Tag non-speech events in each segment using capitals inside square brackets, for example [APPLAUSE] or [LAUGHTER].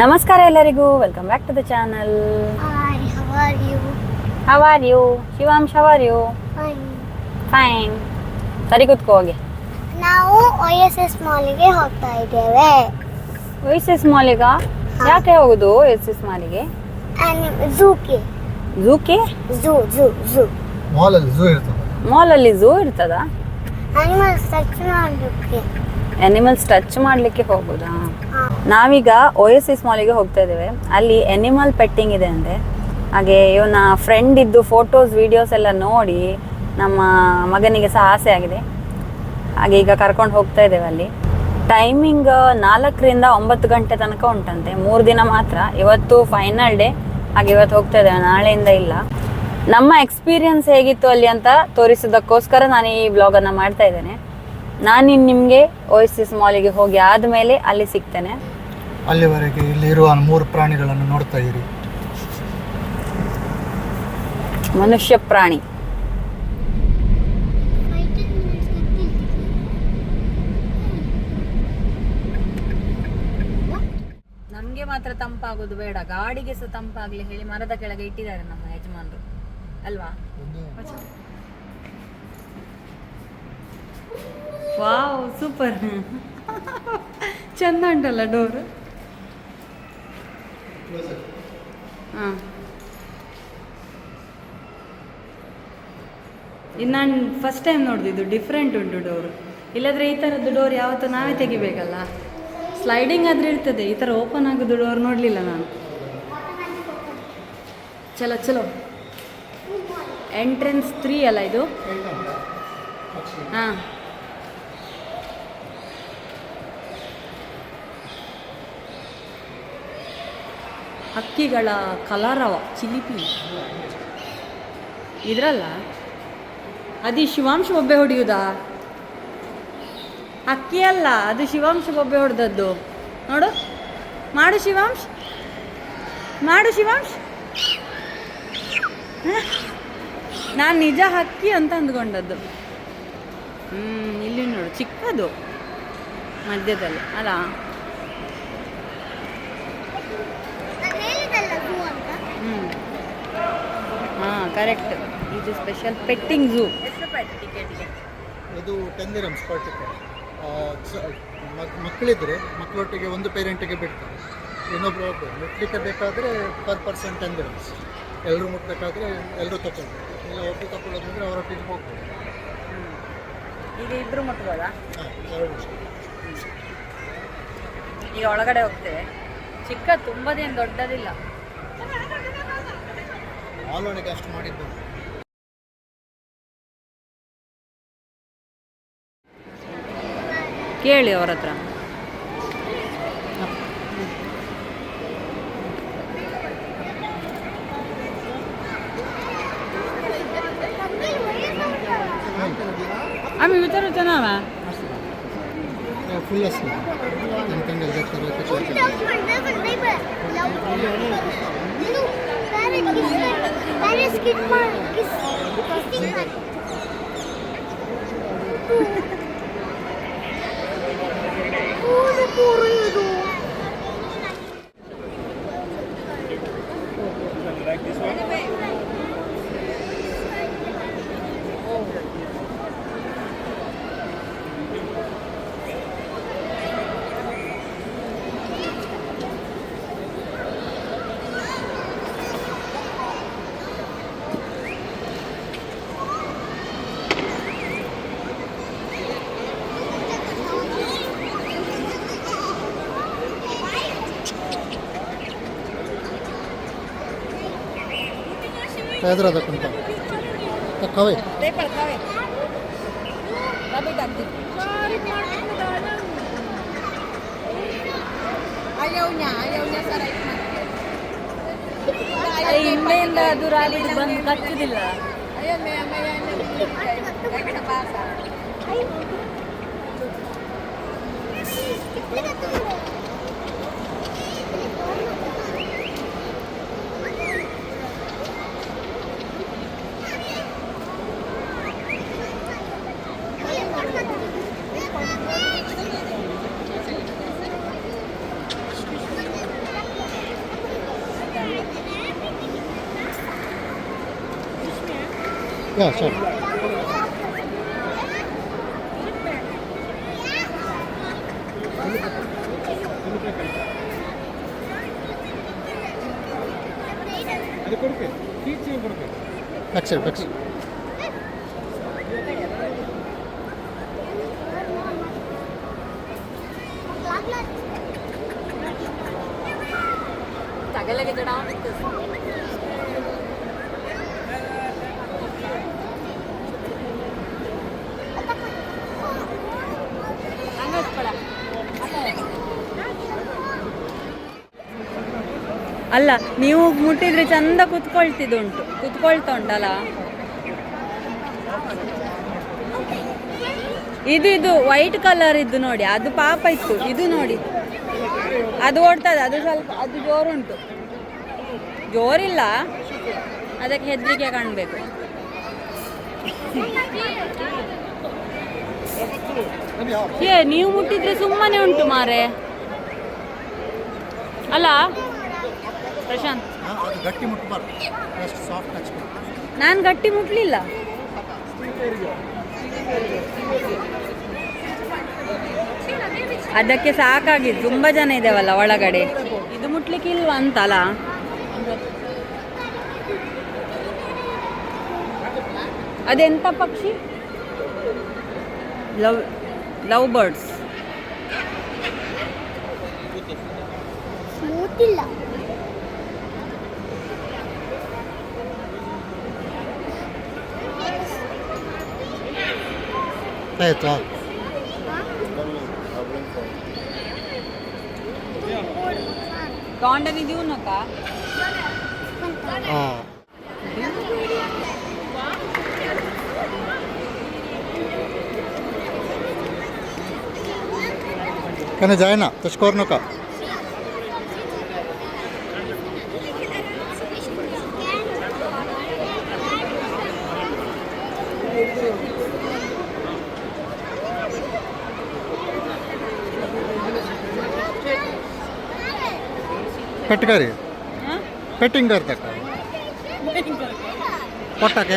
ನಮಸ್ಕಾರ ಎಲ್ಲರಿಗೂ. Welcome back to the channel how are you Shivansh how are you. Fine ಸರಿ ಕೂತ್ಕೋ ಹೋಗಿ. ನಾವು ಒ ಎಸ್ ಎಸ್ ಮಾಲಿಗೆ ಹೋಗ್ತಾ ಇದ್ದೇವೆ. ಎಸ್ ಎಸ್ ಮಾಲಿಗ ಯಾಕೆ ಹೋಗುದು ಎಸ್ ಎಸ್ ಮಾಲಿಗೆ ಝೂಗೆ ಝೂಕ್ಕೆ ಝೂ ಝೂ ಝೂ ಮಾಲಲ್ಲಿ ಝೂ ಇರ್ತದ. ಮಾಲಲ್ಲಿ ಝೂ ಇರ್ತದ? ಅನಿಮಲ್ ಸೆಕ್ಷನ್ ಮಾಡೋಕ್ಕೆ ಅನಿಮಲ್ಸ್ ಟಚ್ ಮಾಡಲಿಕ್ಕೆ ಹೋಗುದಾ. ನಾವೀಗ ಒ ಎಸ್ ಇಸ್ ಮಾಲಿಗೆ ಹೋಗ್ತಾ ಇದ್ದೇವೆ. ಅಲ್ಲಿ ಎನಿಮಲ್ ಪೆಟ್ಟಿಂಗ್ ಇದೆ ಅಂದ್ರೆ ಹಾಗೆ ಇವನ ಫ್ರೆಂಡ್ ಇದ್ದು ಫೋಟೋಸ್ ವಿಡಿಯೋಸ್ ಎಲ್ಲ ನೋಡಿ ನಮ್ಮ ಮಗನಿಗೆ ಸಹ ಆಸೆ ಆಗಿದೆ. ಹಾಗೆ ಈಗ ಕರ್ಕೊಂಡು ಹೋಗ್ತಾ ಇದ್ದೇವೆ ಅಲ್ಲಿ. ಟೈಮಿಂಗ್ ನಾಲ್ಕರಿಂದ ಒಂಬತ್ತು ಗಂಟೆ ತನಕ ಉಂಟಂತೆ. ಮೂರು ದಿನ ಮಾತ್ರ. ಇವತ್ತು ಫೈನಲ್ ಡೇ ಹಾಗೆ ಇವತ್ತು ಹೋಗ್ತಾ ಇದ್ದೇವೆ. ನಾಳೆಯಿಂದ ಇಲ್ಲ. ನಮ್ಮ ಎಕ್ಸ್ಪೀರಿಯನ್ಸ್ ಹೇಗಿತ್ತು ಅಲ್ಲಿ ಅಂತ ತೋರಿಸೋದಕ್ಕೋಸ್ಕರ ನಾನು ಈ ಬ್ಲಾಗನ್ನು ಮಾಡ್ತಾ ಇದ್ದೇನೆ. ನಾನು ನಿಮಗೆ ಓಯಸಿಸ್ ಮಾಲಿಗೆ ಹೋಗಿ ಆದಮೇಲೆ ಅಲ್ಲಿ ಸಿಗ್ತೇನೆ. ಅಲ್ಲಿವರೆಗೆ ಇಲ್ಲಿ ಇರುವ ಮೂರು ಪ್ರಾಣಿಗಳನ್ನು ನೋಡ್ತಾ ಇರಿ. ಮನುಷ್ಯ ಪ್ರಾಣಿ. ನಮಗೆ ಮಾತ್ರ ತಂಪಾಗೋದು ಬೇಡ. ಗಾಡಿಗೆ ಸಹ ತಂಪಾಗ್ಲಿ ಹೇಳಿ ಮರದ ಕೆಳಗೆ ಇಟ್ಟಿದ್ದಾರೆ ನಮ್ಮ ಯಜಮಾನರು. ಅಲ್ವಾ? Wow, super. ಚೆಂದ ಉಂಟಲ್ಲ ಡೋರ್. ಹಾಂ. ಇದು ನಾನು ಫಸ್ಟ್ ಟೈಮ್ ನೋಡಿದ್ದು ಡಿಫ್ರೆಂಟ್ ಉಂಟು ಡೋರ್. ಇಲ್ಲದ್ರೆ ಈ ಥರದ್ದು ಡೋರ್ ಯಾವತ್ತೂ ನಾವೇ ತೆಗಿಬೇಕಲ್ಲ? ಸ್ಲೈಡಿಂಗ್ ಆದ್ರೆ ಇರ್ತದೆ, ಈ ಥರ ಓಪನ್ ಆಗೋದು ಡೋರ್ ನೋಡಲಿಲ್ಲ ನಾನು. ಚಲೋ ಚಲೋ. ಎಂಟ್ರೆನ್ಸ್ ತ್ರೀ ಅಲ್ಲ ಇದು? ಹಾಂ. ಹಕ್ಕಿಗಳ ಕಲರವ, ಚಿಲಿಪಿ. ಇದ್ರಲ್ಲ, ಅದು ಶಿವಾಂಶ ಒಬ್ಬೆ ಹೊಡೆಯುವುದಾ ಅಕ್ಕಿ ಅಲ್ಲ, ಅದು ಶಿವಾಂಶ ಒಬ್ಬೆ ಹೊಡೆದದ್ದು. ನೋಡು. ಮಾಡು ಶಿವಾಂಶ್. ಮಾಡು ಶಿವಾಂಶ್. ನಾನು ನಿಜ ಹಕ್ಕಿ ಅಂತ ಅಂದ್ಕೊಂಡದ್ದು. ಹ್ಞೂ ಇಲ್ಲಿ ನೋಡು, ಚಿಕ್ಕದು ಮಧ್ಯದಲ್ಲಿ ಅಲ್ಲ ನಾನು ಹೇಳಿದಲ್ಲ ಝೂ ಅಂತ ಹ್ಞೂ ಹಾಂ ಕರೆಕ್ಟ್. ಇದು ಸ್ಪೆಷಲ್ ಪೆಟ್ಟಿಂಗ್ ಝೂ ಇದು ಟೆನ್ ದಿರಮ್ಸ್ ಪರ್ ಟಿಕೆಟ್ ಮಕ್ಕಳಿದ್ರೆ ಮಕ್ಕಳೊಟ್ಟಿಗೆ ಒಂದು ಪೇರೆಂಟಿಗೆ ಬಿಡ್ತಾರೆ. ಇನ್ನೊಬ್ರು ಒಬ್ಬರು ಮುಟ್ಲಿಕ್ಕೆ ಬೇಕಾದರೆ ಪರ್ ಪರ್ಸನ್ ಟೆನ್ ದಿರಮ್ಸ್ ಎಲ್ಲರೂ ಮುಟ್ಬೇಕಾದ್ರೆ ಎಲ್ಲರೂ ತಗೊಳ್ಬೇಕು ಇಲ್ಲ ಒಬ್ಬರು ತಗೊಳ್ಳೋದಂದ್ರೆ ಅವರೊಟ್ಟಿಗೆ ಹೋಗ್ಬೋದು. ಈಗ ಇಬ್ಬರು ಮುಟ್ಬೋದಾ? ಈಗ ಒಳಗಡೆ ಹೋಗ್ತೇವೆ. ಚಿಕ್ಕ ತುಂಬದೇನು ದೊಡ್ಡದಿಲ್ಲ. All on the gas tomorrow. I mean we're. Christmas. Christmas. [LAUGHS] పేదరాధ కుంట తక్కువే Ayawnya, ayawnya sarai. ಹಿಂದೆಯಿಂದ ಅದು ರಾಬಿಡ್ ಬಂದು ಕಟ್ಟುದಿಲ್ಲ ಅಯ್ಯೋ yeah sir back side back side ಅಲ್ಲ, ನೀವು ಮುಟ್ಟಿದ್ರೆ ಚಂದ ಕುತ್ಕೊಳ್ತಿದ್ದುಂಟು. ಕುತ್ಕೊಳ್ತಾ ಉಂಟಲ್ಲ ಇದು ಇದು ವೈಟ್ ಕಲರ್ ಇದ್ದು ನೋಡಿ, ಅದು ಪಾಪ ಇತ್ತು. ಇದು ನೋಡಿ. ಅದು ಓಡ್ತದೆ, ಅದು ಸ್ವಲ್ಪ, ಅದು ಜೋರುಂಟು. ಜೋರಿಲ್ಲ. ಅದಕ್ಕೆ ಹೆದರಿಕೆ ಕಾಣಬೇಕು. ಏ, ನೀವು ಮುಟ್ಟಿದ್ರೆ ಸುಮ್ಮನೆ ಉಂಟು ಮಾರೆ. ಅಲ್ಲ ಪ್ರಶಾಂತ್. ಅದು ಗಟ್ಟಿ ಮುಟ್ಟಬಾರ್ದು ಜಸ್ಟ್ ಸಾಫ್ಟ್ ಟಚ್ ನಾನು ಗಟ್ಟಿ ಮುಟ್ಲಿಲ್ಲ. ಅದಕ್ಕೆ ಸಾಕಾಗಿದೆ ತುಂಬಾ ಜನ ಇದ್ದೇವಲ್ಲ ಒಳಗಡೆ. ಇದು ಮುಟ್ಲಿಕ್ಕೆ ಇಲ್ವಾ ಅಂತಲ್ಲ? ಅದೆಂತ ಪಕ್ಷಿ? Love love birds. Smooth Petra. तोंडाने देऊ नका কেন যায় ना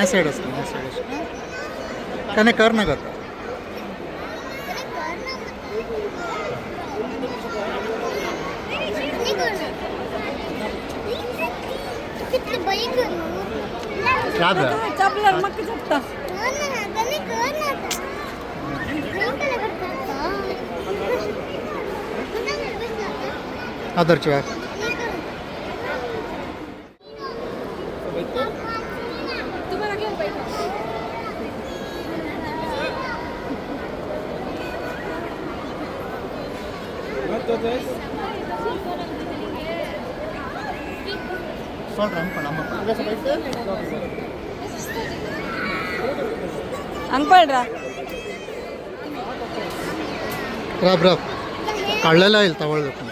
साइड असतो या साइड असतो कने कर ना करता किती बाईक याद है चपला ಅಂದ್ಕೊಳ್ರಾ ರಾಬ್ ರಾಬ್ ಕಳ್ಳೆಲ್ಲ ಇಲ್ಲಿ ತಗೊಳ್ಬೇಕು.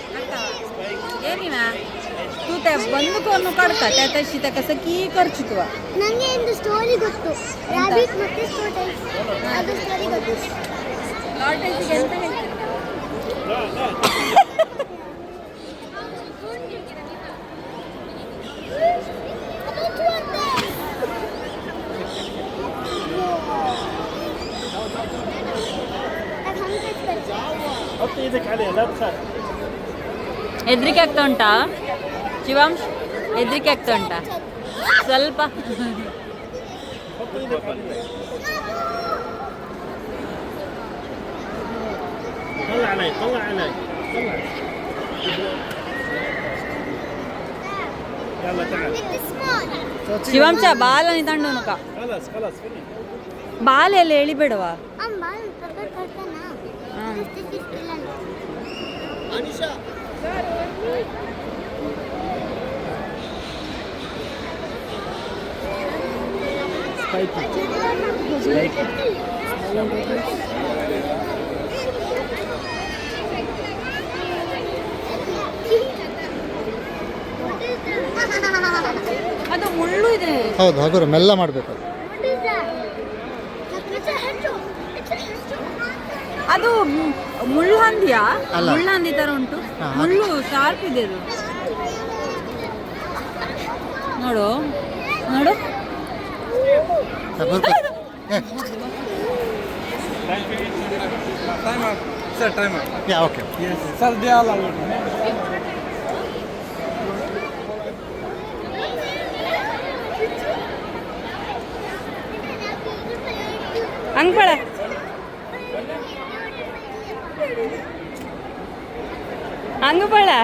ಏನಿನ? ತೂತೆ ಬಂದು ಕೊನ್ನು ಕಡ್ಕ ತೇತಶಿ ತಕ ಸಕಿ ಖರ್ಚುತ್ವ ನನಗೆ ಒಂದು ಸ್ಟೋರಿ ಗೊತ್ತು. ರಾಬಿಟ್ ಮತ್ತೆ ಅದು ಸ್ಟೋರಿ ಗೊತ್ತು. ಹೇಳ್ತೀರಿ? ಹೆದರಿಕೆ ಆಗ್ತಾ ಉಂಟಾ ಶಿವಾಂಶ್ ಹೆದರಿಕೆ ಆಗ್ತಾ ಉಂಟಾ ಸ್ವಲ್ಪ حط ايدك عليه طلع علي طلع علي طلع يلا تعال ಶಿವಾಂಶ ಬಾಲನಿ ತಂಡೋನುಕ خلاص خلاص فيني ಬಾಲ ಎಲ್ಲ ಎಳಿಬೇಡವಾ ಅಮ್ಮ ಕರ್ಕೊಂಡು ಕರ್ತಾನ ಇಲ್ಲ ಅದು ಮುಳ್ಳು ಇದೆ. ಹೌದು ಹಗುರ ಮೆಲ್ಲ ಮಾಡಬೇಕು ಅದು ಮು- ಮುಳ್ಳುಹಂದಿಯಾ? ಅಲ್ಲ. ಮುಳ್ಳುಹಂದಿ ತರ ಉಂಟು. ಹಾ, ಮುಳ್ಳು ಶಾರ್ಪ್ ಇದೆ ಅದು. ನೋಡು. ನೋಡು. ಬರ್ಕೊ sir out. Yeah okay. Sir അങ്ങ് പോളാ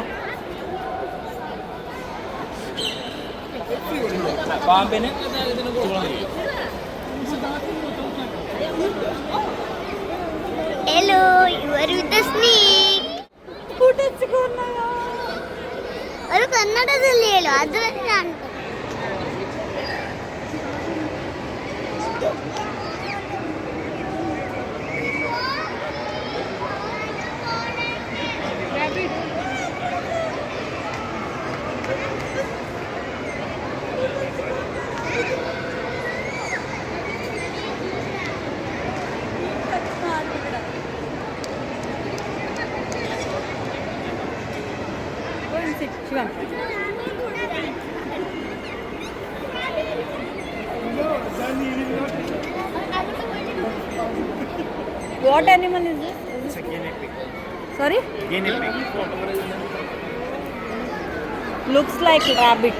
പാമ്പിന് hello you are with snake ഒരു കന്നഡ തന്നെയല്ലോ അത് വരെയാണ് what animal is It's a guinea pig. Sorry Guinea pig. Looks like rabbit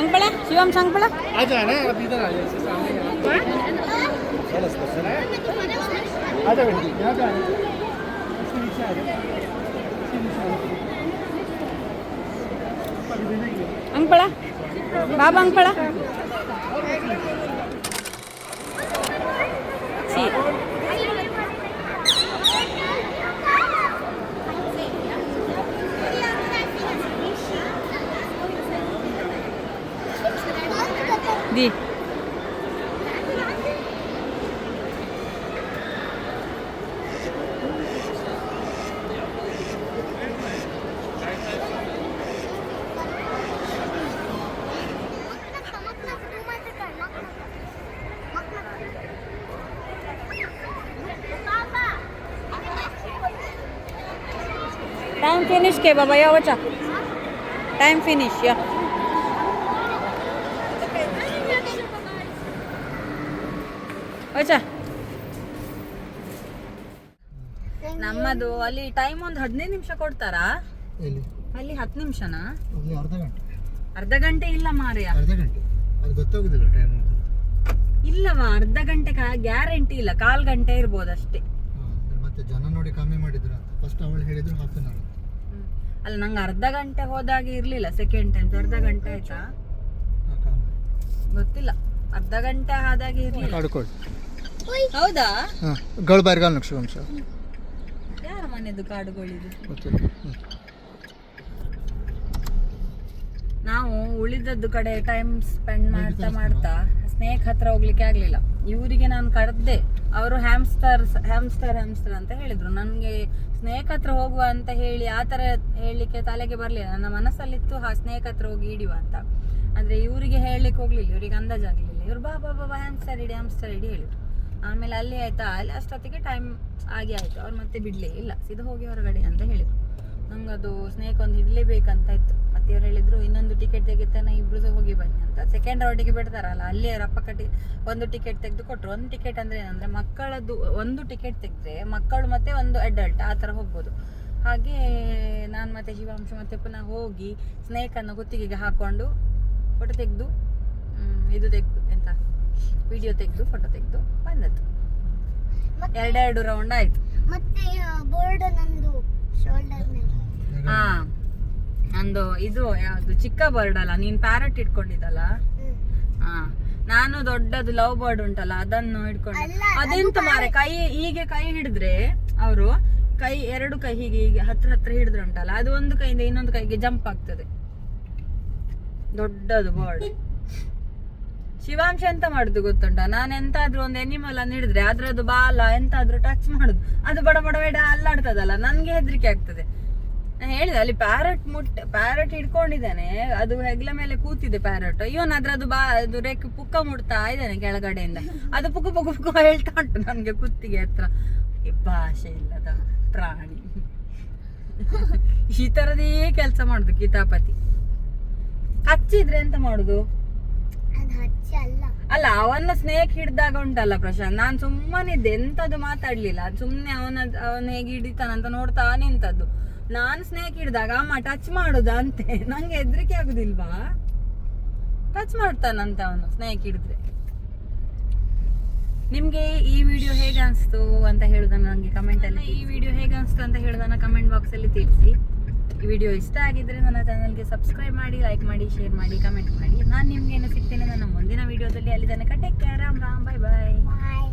ಹೆಂಗ್ ಬೆಳೆ ಶಿವಮ್ ಸಂಗ್ ಬೆಳೆ ಹಂಗ್ ಬೆಳೆ ಬಾಬಾ ಹಂಗ್ ಬೆಳೆ ಬೇಡ ಸಿ ದಿ ಟೈಮ್ ಫಿನಿಶ್ ಕೆ ಬಾಬಾ ಯಾವ ಟೈಮ್ ಫಿನಿಶ್ ಯಾ ವಚ ನಮ್ಮದು ಅಲ್ಲಿ ಟೈಮ್ ಒಂದು ಹದಿನೈದು ನಿಮಿಷ ಕೊಡ್ತಾರಾ? ಅಲ್ಲಿ ಹತ್ತು ನಿಮಿಷನಾ? ಅರ್ಧ ಗಂಟೆ. ಅರ್ಧ ಗಂಟೆ ಇಲ್ಲ ಮಾರ್ಯ ಅರ್ಧ ಗಂಟೆ. ಅದು ಗೊತ್ತಾಗೋದಿಲ್ಲ ಟೈಮ್ ಇಲ್ಲವಾ ಅರ್ಧ ಗಂಟೆ ಗ್ಯಾರಂಟಿ ಇಲ್ಲ ಕಾಲ್ ಗಂಟೆ ಇರ್ಬೋದು ಅಷ್ಟೇ. ಮತ್ತೆ ಜನ ನೋಡಿ ಕಮ್ಮಿ ಮಾಡಿದ್ರು ಫಸ್ಟ್ ಅವಳು ಹೇಳಿದ್ರು ಹಾಫ್ ಅನ್ ಅವರ್ ಅಲ್ಲ ನಂಗೆ ಅರ್ಧ ಗಂಟೆ ಹೋದಾಗ ಇರ್ಲಿಲ್ಲ ಸೆಕೆಂಡ್ ಟೈಮ್ ಅರ್ಧ ಗಂಟೆ ಆಯ್ತಾ. ಗೊತ್ತಿಲ್ಲ. ಅರ್ಧ ಗಂಟೆ ಆದಾಗ ಇರ್ಲಿಲ್ಲ. ಹೌದಾ? ಹಾಂ ಯಾರ ಮನೆದು ಕಾಡುಗಳಿದು? ಗೊತ್ತಿಲ್ಲ. ಹ್ಮ್. ನಾವು ಉಳಿದದ್ದು ಕಡೆ ಟೈಮ್ ಸ್ಪೆಂಡ್ ಮಾಡ್ತಾ ಮಾಡ್ತಾ ಸ್ನೇಕ್ ಹತ್ರ ಹೋಗ್ಲಿಕ್ಕೆ ಆಗ್ಲಿಲ್ಲ. ಇವರಿಗೆ ನಾನು ಕರೆದ್ದೆ ಅವರು ಹ್ಯಾಮ್ಸ್ಟರ್ ಹ್ಯಾಮ್ಸ್ಟರ್ ಹ್ಯಾಮ್ಸ್ಟರ್ ಅಂತ ಹೇಳಿದ್ರು. ನನಗೆ ಸ್ನೇಕ್ ಹತ್ರ ಹೋಗುವ ಅಂತ ಹೇಳಿ ಆ ಥರ ಹೇಳಲಿಕ್ಕೆ ತಲೆಗೆ ಬರಲಿಲ್ಲ. ನನ್ನ ಮನಸ್ಸಲ್ಲಿತ್ತು ಆ ಸ್ನೇಕ್ ಹತ್ರ ಹೋಗಿ ಹಿಡಿಯುವ ಅಂತ. ಅಂದ್ರೆ ಇವರಿಗೆ ಹೇಳಲಿಕ್ಕೆ ಹೋಗ್ಲಿಲ್ಲ. ಇವರಿಗೆ ಅಂದಾಜಾಗಲಿಲ್ಲ. ಇವ್ರು ಬಾ ಬಾ ಬಾ ಹ್ಯಾಮ್ಸ್ಟರ್ ಇಡಿ ಹ್ಯಾಮ್ಸ್ಟರ್ ಇಡಿ ಹೇಳಿದ್ರು. ಆಮೇಲೆ ಅಲ್ಲಿ ಆಯ್ತಾ? ಅಲ್ಲಿ ಅಷ್ಟೊತ್ತಿಗೆ ಟೈಮ್ ಆಗಿ ಆಯ್ತು. ಅವ್ರು ಮತ್ತೆ ಬಿಡ್ಲೇ ಇಲ್ಲ. ಸೀದಾ ಹೋಗಿ ಹೊರಗಡೆ ಅಂತ ಹೇಳಿದ್ರು. ನಮ್ಗೆ ಅದು ಸ್ನೇಕ್ ಒಂದು ಹಿಡ್ಲೇಬೇಕಂತ ಇತ್ತು. ಮತ್ತೆ ಇವ್ರು ಹೇಳಿದ್ರು, ಇನ್ನೊಂದು ಟಿಕೆಟ್ ತೆಗಿತಾನೆ, ಇಬ್ರು ಹೋಗಿ ಬನ್ನಿ ಅಂತ. ಸೆಕೆಂಡ್ ರೌಂಡಿಗೆ ಬಿಡ್ತಾರಲ್ಲ, ಅಲ್ಲೇ ರಪ್ಪ ಕಟ್ಟಿ ಒಂದು ಟಿಕೆಟ್ ತೆಗೆದು ಕೊಟ್ಟರು ಒಂದು ಟಿಕೆಟ್ ಅಂದ್ರೆ ಏನಂದ್ರೆ, ಮಕ್ಕಳದ್ದು ಒಂದು ಟಿಕೆಟ್ ತೆಗೆದ್ರೆ ಮಕ್ಕಳು ಮತ್ತೆ ಒಂದು ಅಡಲ್ಟ್ ಆ ಥರ ಹೋಗ್ಬೋದು. ಹಾಗೆ ನಾನು ಮತ್ತೆ ಶಿವಾಂಶ ಮತ್ತೆ ಪುನಃ ಹೋಗಿ ಸ್ನೇಕನ್ನು ಗುತ್ತಿಗೆಗೆ ಹಾಕೊಂಡು ಫೋಟೋ ತೆಗೆದು ಇದು ತೆಗೆದು ಎಂತ? ವಿಡಿಯೋ ತೆಗೆದು ಫೋಟೋ ತೆಗೆದು ಬಂದದ್ದು. ಎರಡೆರಡು ರೌಂಡ್ ಆಯ್ತು. ಮತ್ತೆ ಬೋರ್ಡ್ ನಂದು ಶೋಲ್ಡರ್ ಮೇಲೆ. ಹಾ ನಂದು ಇದು ಯಾವ್ದು ಚಿಕ್ಕ ಬರ್ಡ್ ಅಲ್ಲ ನೀನ್ ಪ್ಯಾರಟ್ ಇಟ್ಕೊಂಡಿದ್ದಲ್ಲ. ಹಾ ನಾನು ದೊಡ್ಡದು ಲವ್ ಬರ್ಡ್ ಉಂಟಲ್ಲ ಅದನ್ನು ಇಟ್ಕೊಂಡೆ. ಅದೆಂತ ಮಾರೆ ಕೈ ಹೀಗೆ ಕೈ ಹಿಡಿದ್ರೆ ಅವರು ಕೈ ಎರಡು ಕೈ ಹೀಗೆ ಹೀಗೆ ಹತ್ರ ಹತ್ರ ಹಿಡಿದ್ರೆ ಉಂಟಲ್ಲ ಅದು ಒಂದು ಕೈಯಿಂದ ಇನ್ನೊಂದು ಕೈಗೆ ಜಂಪ್ ಆಗ್ತದೆ. ದೊಡ್ಡದು ಬರ್ಡ್ ಶಿವಾಂಶ ಎಂತ ಮಾಡುದು ಗೊತ್ತುಂಟ? ನಾನು ಎಂತಾದ್ರೂ ಒಂದು ಎನಿಮಲ್ ಅನ್ನು ಹಿಡಿದ್ರೆ ಅದ್ರದ್ದು ಬಾಲ ಎಂತಾದ್ರೂ ಟಚ್ ಮಾಡುದು. ಅದು ಬಡ ಬಡ ಬೇಡ ಅಲ್ಲಾಡ್ತದಲ್ಲ, ನನ್ಗೆ ಹೆದರಿಕೆ ಆಗ್ತದೆ. ನಾನು ಹೇಳಿದೆ, ಅಲ್ಲಿ ಪ್ಯಾರಟ್ ಮುಟ್ಟ ಪ್ಯಾರಟ್ ಹಿಡ್ಕೊಂಡಿದ್ದಾನೆ. ಅದು ಹೆಗ್ಲ ಮೇಲೆ ಕೂತಿದೆ ಪ್ಯಾರಟ್ ಇವನ್ ಅದ್ರದ್ದು ಬಾ, ಅದು ರೆಕ್ ಪುಕ್ಕ ಮುಡ್ತಾ ಇದ್ದಾನೆ ಕೆಳಗಡೆಯಿಂದ. ಅದು ಪುಕ್ಕು ಪುಕ್ಕು ಪುಕ್ಕ ಹೇಳ್ತಾ ಉಂಟು ನನ್ಗೆ ಕುತ್ತಿಗೆ ಹತ್ರ. ಭಾಷೆ ಇಲ್ಲದ ಪ್ರಾಣಿ. ಈ ತರದೇ ಕೆಲಸ ಮಾಡುದು ಕಿತಾಪತಿ. ಕಚ್ಚಿದ್ರೆ ಎಂತ ಮಾಡುದು? ಅಲ್ಲ. ಅಲ್ಲ ಅವನ ಸ್ನೇಕ್ ಹಿಡ್ದಾಗ ಉಂಟಲ್ಲ ಪ್ರಶಾಂತ್? ನಾನು ಸುಮ್ಮನಿದ್ದೆ ಎಂತದ್ದು ಮಾತಾಡ್ಲಿಲ್ಲ. ಸುಮ್ಮನೆ ಸುಮ್ನೆ ಅವನ ಅವನ ಹೇಗೆ ಹಿಡಿತಾನಂತ ನೋಡ್ತಾ ನಿಂತದ್ದು. ನಾನು ಸ್ನೇಕ್ ಹಿಡ್ದಾಗ ಅಮ್ಮ ಟಚ್ ಮಾಡುದ ಅಂತೆ ನಂಗೆ ಹೆದರಿಕೆ ಆಗುದಿಲ್ವಾ? ಟಚ್ ಮಾಡ್ತಾನಂತ ಅವನು ಸ್ನೇಕ್ ಹಿಡಿದ್ರೆ. ನಿಮ್ಗೆ ಈ ವಿಡಿಯೋ ಹೇಗೆ ಅನಿಸ್ತು ಅಂತ ಹೇಳುದನ್ನ ನನಗೆ ಕಮೆಂಟ್ ಅಲ್ಲಿ ಈ ವಿಡಿಯೋ ಹೇಗೆ ಅನಿಸ್ತು ಅಂತ ಹೇಳುದನ್ನ ಕಮೆಂಟ್ ಬಾಕ್ಸ್ ಅಲ್ಲಿ ತಿಳಿಸಿ. ವಿಡಿಯೋ ಇಷ್ಟ ಆಗಿದ್ದರೆ ನನ್ನ ಚಾನಲ್ಗೆ ಸಬ್ಸ್ಕ್ರೈಬ್ ಮಾಡಿ ಲೈಕ್ ಮಾಡಿ ಶೇರ್ ಮಾಡಿ ಕಮೆಂಟ್ ಮಾಡಿ. ನಾನು ನಿಮಗೇನು ಸಿಗ್ತೇನೆ ನನ್ನ ಮುಂದಿನ ವಿಡಿಯೋದಲ್ಲಿ ಅಲ್ಲಿ ತನಕ take care Ram Ram bye bye